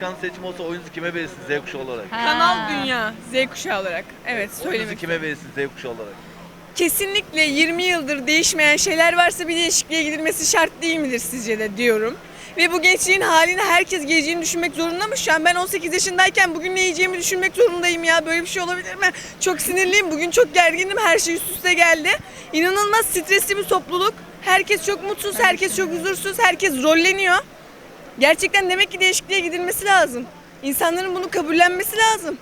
Cumhurbaşkanı seçimi olsa oyunuzu kime verirsiniz Z kuşağı olarak? Kanal Dünya Z kuşağı olarak. Evet Oyunuzu söylemek. kime verirsiniz Z kuşağı olarak? Kesinlikle 20 yıldır değişmeyen şeyler varsa bir değişikliğe gidilmesi şart değil midir sizce de diyorum. Ve bu gençliğin halini herkes geleceğini düşünmek zorunda mı? Şu an ben 18 yaşındayken bugün ne yiyeceğimi düşünmek zorundayım ya. Böyle bir şey olabilir mi? Çok sinirliyim. Bugün çok gerginim. Her şey üst üste geldi. İnanılmaz stresli bir topluluk. Herkes çok mutsuz, herkes çok huzursuz, herkes rolleniyor. Gerçekten demek ki değişikliğe gidilmesi lazım. İnsanların bunu kabullenmesi lazım.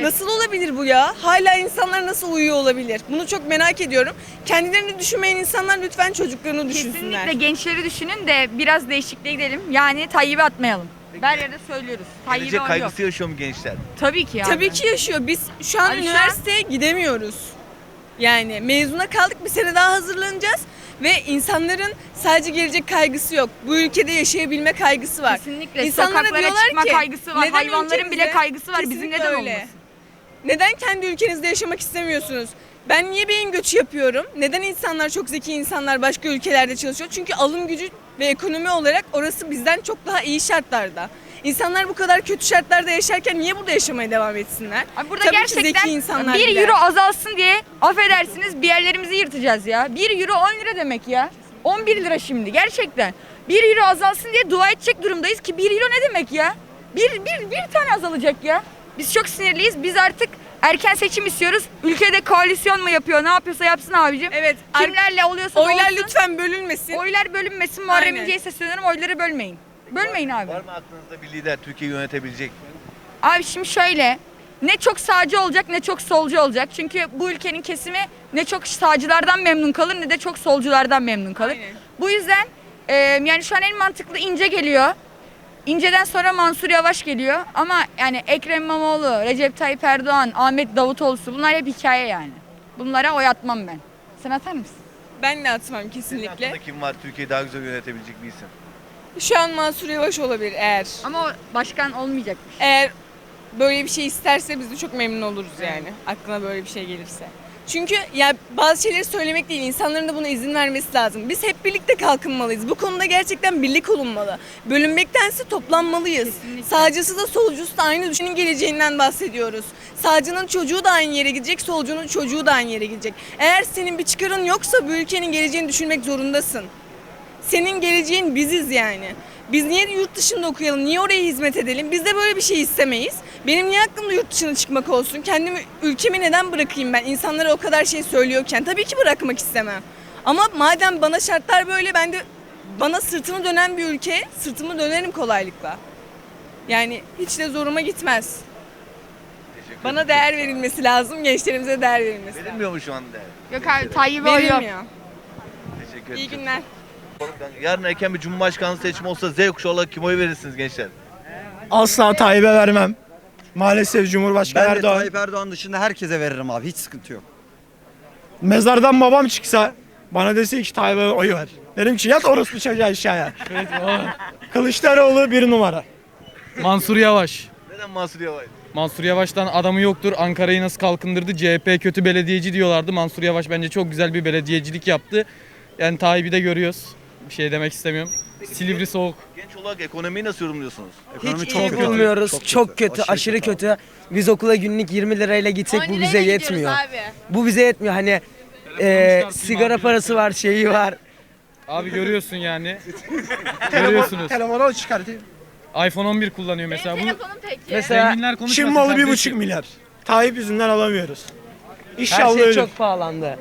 Nasıl olabilir bu ya? Hala insanlar nasıl uyuyor olabilir? Bunu çok merak ediyorum. Kendilerini düşünmeyen insanlar lütfen çocuklarını düşünsünler. Kesinlikle gençleri düşünün de biraz değişikliğe gidelim. Yani Tayyip'i atmayalım. Her yerde söylüyoruz. Tayyip'i Gelecek yok. kaygısı yaşıyor mu gençler? Tabii ki yani. Tabii ki yaşıyor. Biz şu an Abi şu üniversiteye gidemiyoruz. Yani mezuna kaldık bir sene daha hazırlanacağız ve insanların sadece gelecek kaygısı yok. Bu ülkede yaşayabilme kaygısı var. Kesinlikle. İnsanlara Sokaklara diyorlar çıkma ki, kaygısı var. neden Hayvanların bile kaygısı var. Bizim Kesinlikle neden öyle. olmasın? Neden kendi ülkenizde yaşamak istemiyorsunuz? Ben niye beyin göçü yapıyorum? Neden insanlar çok zeki insanlar başka ülkelerde çalışıyor? Çünkü alım gücü ve ekonomi olarak orası bizden çok daha iyi şartlarda. İnsanlar bu kadar kötü şartlarda yaşarken niye burada yaşamaya devam etsinler? Abi burada Tabii ki gerçekten zeki insanlar 1 gider. euro azalsın diye affedersiniz bir yerlerimizi yırtacağız ya. 1 euro 10 lira demek ya. 11 lira şimdi gerçekten. 1 euro azalsın diye dua edecek durumdayız ki 1 euro ne demek ya? Bir, bir, bir tane azalacak ya. Biz çok sinirliyiz. Biz artık erken seçim istiyoruz. Ülkede koalisyon mu yapıyor? Ne yapıyorsa yapsın abicim. Evet. Kimlerle oluyorsa Oylar olsun. lütfen bölünmesin. Oylar bölünmesin. Muharrem Aynen. İnce'ye sesleniyorum. Oyları bölmeyin. Bölmeyin abi. Var mı aklınızda bir lider Türkiye'yi yönetebilecek? Abi şimdi şöyle ne çok sağcı olacak ne çok solcu olacak. Çünkü bu ülkenin kesimi ne çok sağcılardan memnun kalır ne de çok solculardan memnun kalır. Aynen. Bu yüzden e, yani şu an en mantıklı İnce geliyor. İnce'den sonra Mansur Yavaş geliyor. Ama yani Ekrem İmamoğlu, Recep Tayyip Erdoğan, Ahmet Davutoğlu'su bunlar hep hikaye yani. Bunlara oy atmam ben. Sen atar mısın? Ben de atmam kesinlikle. aklında kim var Türkiye'yi daha güzel yönetebilecek bir isim? Şu an Mansur Yavaş olabilir eğer. Ama o başkan olmayacakmış. Eğer böyle bir şey isterse biz de çok memnun oluruz yani. Aklına böyle bir şey gelirse. Çünkü ya bazı şeyleri söylemek değil, insanların da buna izin vermesi lazım. Biz hep birlikte kalkınmalıyız. Bu konuda gerçekten birlik olunmalı. Bölünmektense toplanmalıyız. Kesinlikle. Sağcısı da solcusu da aynı düşünün geleceğinden bahsediyoruz. Sağcının çocuğu da aynı yere gidecek, solcunun çocuğu da aynı yere gidecek. Eğer senin bir çıkarın yoksa bu ülkenin geleceğini düşünmek zorundasın. Senin geleceğin biziz yani. Biz niye yurt dışında okuyalım, niye oraya hizmet edelim? Biz de böyle bir şey istemeyiz. Benim niye aklımda yurt dışına çıkmak olsun? Kendimi, ülkemi neden bırakayım ben? İnsanlara o kadar şey söylüyorken tabii ki bırakmak istemem. Ama madem bana şartlar böyle, ben de bana sırtını dönen bir ülkeye sırtımı dönerim kolaylıkla. Yani hiç de zoruma gitmez. Teşekkür Bana ederim. değer verilmesi lazım, gençlerimize değer verilmesi lazım. Verilmiyor mu şu anda değer? Yok abi yok. Verilmiyor. Teşekkür ederim. İyi günler. Yarın erken bir Cumhurbaşkanı seçimi olsa Z kuşağı olarak kime oy verirsiniz gençler? Asla Tayyip'e vermem. Maalesef Cumhurbaşkanı Ben de Erdoğan. Tayyip Erdoğan dışında herkese veririm abi. Hiç sıkıntı yok. Mezardan babam çıksa bana dese ki Tayyip'e oy ver. Derim ki yat orospu çocuğa aşağıya. Kılıçdaroğlu bir numara. Mansur Yavaş. Neden Mansur Yavaş? Mansur Yavaş'tan adamı yoktur. Ankara'yı nasıl kalkındırdı? CHP kötü belediyeci diyorlardı. Mansur Yavaş bence çok güzel bir belediyecilik yaptı. Yani Tayyip'i de görüyoruz. Bir şey demek istemiyorum. Silivri soğuk. Genç olarak ekonomiyi nasıl yorumluyorsunuz? Ekonomi Hiç çok iyi kötü. bulmuyoruz. Çok, kötü, aşırı, kötü. Biz okula günlük 20 lirayla gitsek bu bize yetmiyor. Bu bize yetmiyor. Hani e, sigara parası var, şeyi var. Abi görüyorsun yani. Görüyorsunuz. Telefonu çıkartayım. iPhone 11 kullanıyor mesela. Bu Mesela zenginler konuşmasın. Çin malı bir buçuk milyar. Tayyip yüzünden alamıyoruz. her İnşallah şey ölür. çok pahalandı.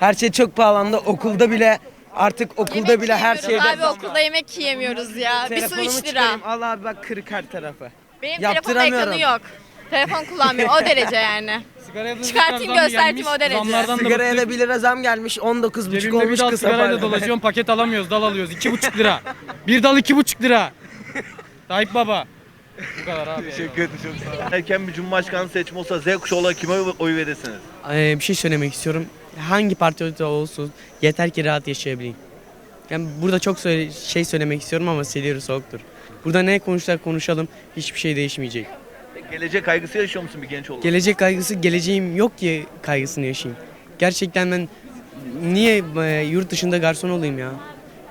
Her şey çok pahalandı. Okulda bile artık okulda bile her şeyde Abi okulda yemek yiyemiyoruz ya. Bir su Telefonumu 3 lira. çıkarayım. Al abi bak kırık her tarafı. Benim Yaptıramıyorum. ekranı yok. Telefon kullanmıyorum o derece yani. Sigaraya da Çıkartayım, zam gelmiş, o derece. Zamlardan da Sigaraya da 1 lira zam gelmiş. 19,5 Cebimde bir olmuş dal kısa sigarayla para. dolaşıyorum paket alamıyoruz dal alıyoruz. iki buçuk lira. Bir dal iki buçuk lira. Tayyip Baba. Bu kadar abi. Teşekkür ederim. Erken bir Cumhurbaşkanı seçimi olsa Z kuşağı olarak kime oy- oy verirsiniz? Ee, bir şey söylemek istiyorum. Hangi parti olsun yeter ki rahat yaşayabileyim. Yani burada çok söyle- şey söylemek istiyorum ama Silivri soğuktur. Burada ne konuşsak konuşalım hiçbir şey değişmeyecek. Gelecek kaygısı yaşıyor musun bir genç olarak? Gelecek kaygısı geleceğim yok ki kaygısını yaşayayım. Gerçekten ben niye e, yurt dışında garson olayım ya?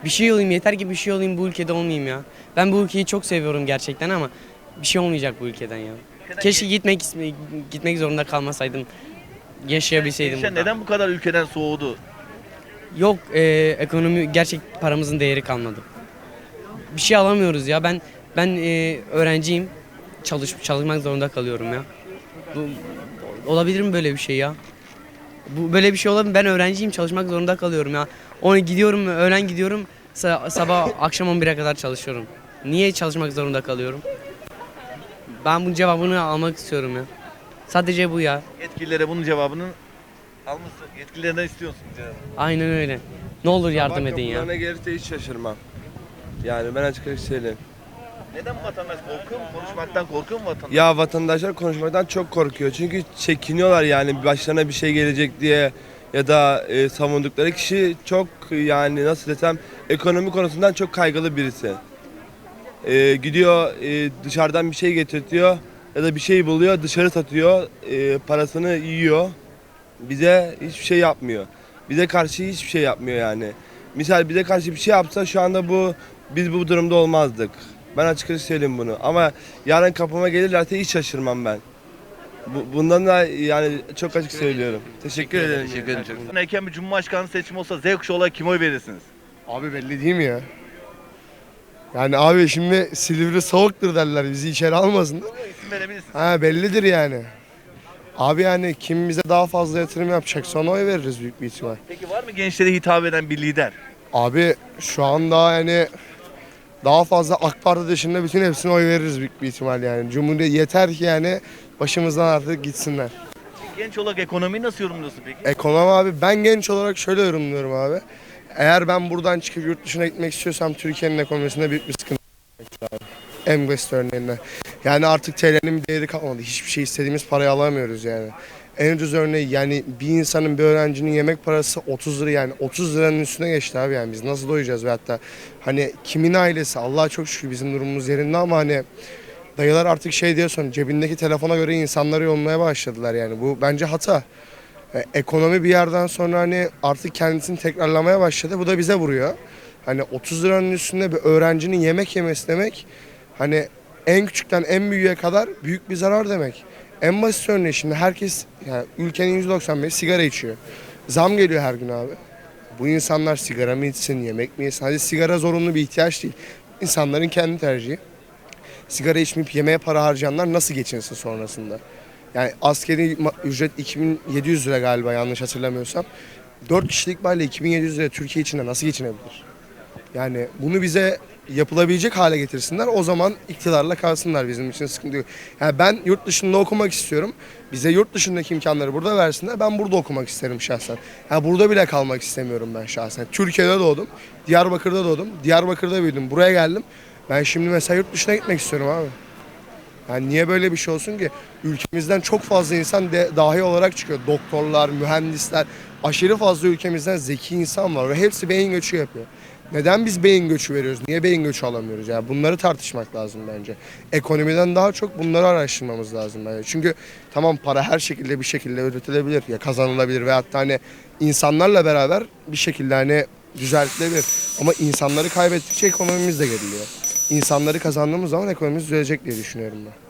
Bir şey olayım yeter ki bir şey olayım bu ülkede olmayayım ya. Ben bu ülkeyi çok seviyorum gerçekten ama bir şey olmayacak bu ülkeden ya. Keşke gitmek gitmek zorunda kalmasaydım. Yaşayabilseydim. Gençler burada. neden bu kadar ülkeden soğudu? Yok e, ekonomi gerçek paramızın değeri kalmadı. Bir şey alamıyoruz ya. Ben ben e, öğrenciyim. Çalış çalışmak zorunda kalıyorum ya. Bu, olabilir mi böyle bir şey ya? Bu böyle bir şey olabilir mi? Ben öğrenciyim çalışmak zorunda kalıyorum ya. Onu gidiyorum öğlen gidiyorum sa- sabah akşam 11'e kadar çalışıyorum. Niye çalışmak zorunda kalıyorum? Ben bunun cevabını almak istiyorum ya. Sadece bu ya. Yetkililere bunun cevabını almışsın. Yetkililerden istiyorsun cevabı. Aynen öyle. Ne olur yardım edin ya. Ne gelirse hiç şaşırmam. Yani ben açık açık söyleyeyim. Neden vatandaş korkuyor mu? Konuşmaktan korkuyor mu vatandaş? Ya vatandaşlar konuşmaktan çok korkuyor. Çünkü çekiniyorlar yani başlarına bir şey gelecek diye ya da e, savundukları kişi çok yani nasıl desem ekonomi konusundan çok kaygılı birisi. E, gidiyor e, dışarıdan bir şey getirtiyor ya da bir şey buluyor dışarı satıyor e, parasını yiyor. Bize hiçbir şey yapmıyor. Bize karşı hiçbir şey yapmıyor yani. Misal bize karşı bir şey yapsa şu anda bu biz bu durumda olmazdık. Ben açıkçası söyleyeyim bunu. Ama yarın kapıma gelirlerse hiç şaşırmam ben. Bu, bundan da yani çok açık söylüyorum. Teşekkür ederim. Teşekkür ederim. Erken bir cumhurbaşkanı seçimi olsa Z kuşağı olarak kime oy verirsiniz? Abi belli değil mi ya? Yani abi şimdi Silivri soğuktur derler bizi içeri almasınlar. İsim verebilirsiniz. Ha bellidir yani. Abi yani kim bize daha fazla yatırım yapacak sonra oy veririz büyük bir ihtimal. Peki var mı gençlere hitap eden bir lider? Abi şu an daha yani daha fazla AK Parti dışında bütün hepsine oy veririz büyük bir ihtimal yani. Cumhuriyet yeter ki yani başımızdan artık gitsinler. Genç olarak ekonomiyi nasıl yorumluyorsun peki? Ekonomi abi ben genç olarak şöyle yorumluyorum abi. Eğer ben buradan çıkıp yurt dışına gitmek istiyorsam Türkiye'nin ekonomisinde büyük bir sıkıntı var. En basit. Yani artık TL'nin bir değeri kalmadı. Hiçbir şey istediğimiz parayı alamıyoruz yani. En ucuz örneği yani bir insanın bir öğrencinin yemek parası 30 lira yani 30 liranın üstüne geçti abi yani biz nasıl doyacağız ve hatta hani kimin ailesi Allah'a çok şükür bizim durumumuz yerinde ama hani dayılar artık şey diyor sonra cebindeki telefona göre insanları yollamaya başladılar yani bu bence hata. E, ekonomi bir yerden sonra hani artık kendisini tekrarlamaya başladı. Bu da bize vuruyor. Hani 30 liranın üstünde bir öğrencinin yemek yemesi demek hani en küçükten en büyüğe kadar büyük bir zarar demek. En basit örneği şimdi herkes yani ülkenin %95 sigara içiyor. Zam geliyor her gün abi. Bu insanlar sigara mı içsin, yemek mi yesin? Hadi sigara zorunlu bir ihtiyaç değil. İnsanların kendi tercihi. Sigara içmeyip yemeğe para harcayanlar nasıl geçinsin sonrasında? Yani askeri ücret 2700 lira galiba yanlış hatırlamıyorsam. 4 kişilik bayla 2700 lira Türkiye içinde nasıl geçinebilir? Yani bunu bize yapılabilecek hale getirsinler. O zaman iktidarla kalsınlar bizim için sıkıntı yok. Yani ben yurt dışında okumak istiyorum. Bize yurt dışındaki imkanları burada versinler. Ben burada okumak isterim şahsen. Yani burada bile kalmak istemiyorum ben şahsen. Türkiye'de doğdum. Diyarbakır'da doğdum. Diyarbakır'da büyüdüm. Buraya geldim. Ben şimdi mesela yurt dışına gitmek istiyorum abi. Yani niye böyle bir şey olsun ki? Ülkemizden çok fazla insan de, dahi olarak çıkıyor. Doktorlar, mühendisler, aşırı fazla ülkemizden zeki insan var ve hepsi beyin göçü yapıyor. Neden biz beyin göçü veriyoruz? Niye beyin göçü alamıyoruz? Yani bunları tartışmak lazım bence. Ekonomiden daha çok bunları araştırmamız lazım bence. Çünkü tamam para her şekilde bir şekilde üretilebilir ya kazanılabilir ve hatta hani insanlarla beraber bir şekilde hani düzeltilebilir. Ama insanları kaybettikçe ekonomimiz de geriliyor. İnsanları kazandığımız zaman ekonomimiz düzelecek diye düşünüyorum ben.